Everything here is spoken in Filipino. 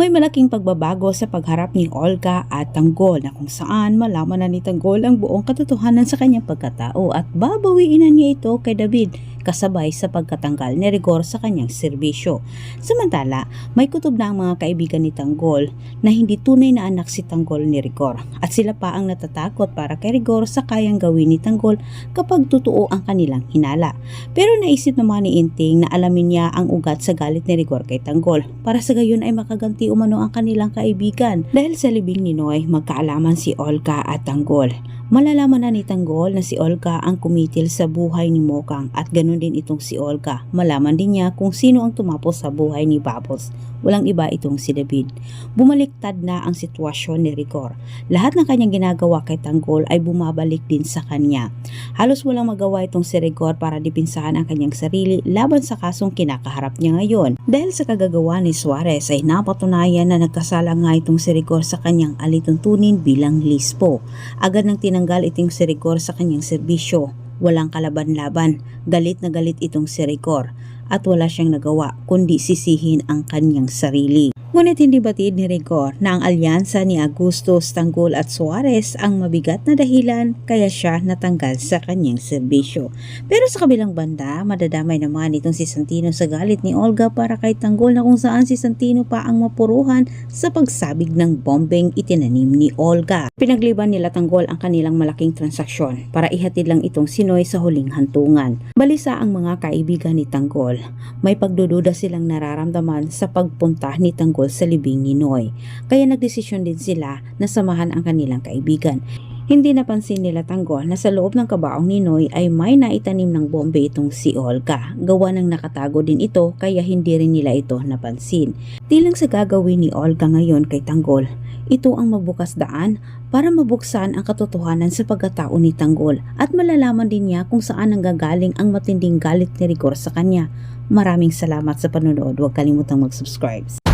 May malaking pagbabago sa pagharap ni Olga at Tanggol na kung saan malaman na ni Tanggol ang buong katotohanan sa kanyang pagkatao at babawiin na niya ito kay David kasabay sa pagkatanggal ni Rigor sa kanyang serbisyo. Samantala, may kutob na ang mga kaibigan ni Tanggol na hindi tunay na anak si Tanggol ni Rigor at sila pa ang natatakot para kay Rigor sa kayang gawin ni Tanggol kapag totoo ang kanilang hinala. Pero naisip naman ni Inting na alamin niya ang ugat sa galit ni Rigor kay Tanggol para sa gayon ay makaganti umano ang kanilang kaibigan. Dahil sa libing ni Noy, magkaalaman si Olga at Tanggol. Malalaman na ni Tanggol na si Olga ang kumitil sa buhay ni Mokang at ganun din itong si Olga. Malaman din niya kung sino ang tumapos sa buhay ni Babos. Walang iba itong si David. Bumaliktad na ang sitwasyon ni Rigor. Lahat ng kanyang ginagawa kay Tanggol ay bumabalik din sa kanya. Halos walang magawa itong si Rigor para dipinsahan ang kanyang sarili laban sa kasong kinakaharap niya ngayon. Dahil sa kagagawa ni Suarez ay napatunayan na nagkasala nga itong si Rigor sa kanyang alituntunin bilang lispo. Agad nang tinanggal itong si Rigor sa kanyang serbisyo. Walang kalaban-laban, galit na galit itong si Rigor at wala siyang nagawa kundi sisihin ang kanyang sarili. Ngunit hindi batid ni Rigor na ang alyansa ni Agustos, Tanggol at Suarez ang mabigat na dahilan kaya siya natanggal sa kanyang serbisyo. Pero sa kabilang banda, madadamay naman itong si Santino sa galit ni Olga para kay Tanggol na kung saan si Santino pa ang mapuruhan sa pagsabig ng bombeng itinanim ni Olga. Pinagliban nila Tanggol ang kanilang malaking transaksyon para ihatid lang itong Sinoy sa huling hantungan. Balisa ang mga kaibigan ni Tanggol. May pagdududa silang nararamdaman sa pagpunta ni Tanggol sa libing ni Noy. Kaya nagdesisyon din sila na samahan ang kanilang kaibigan. Hindi napansin nila Tanggol na sa loob ng kabaong ni Noy ay may naitanim ng bombe itong si Olga. Gawa ng nakatago din ito kaya hindi rin nila ito napansin. Tilang sa gagawin ni Olga ngayon kay Tanggol, ito ang magbukas daan para mabuksan ang katotohanan sa pagkatao ni Tanggol at malalaman din niya kung saan nanggagaling ang matinding galit ni Rigor sa kanya. Maraming salamat sa panonood. Huwag kalimutang mag-subscribe.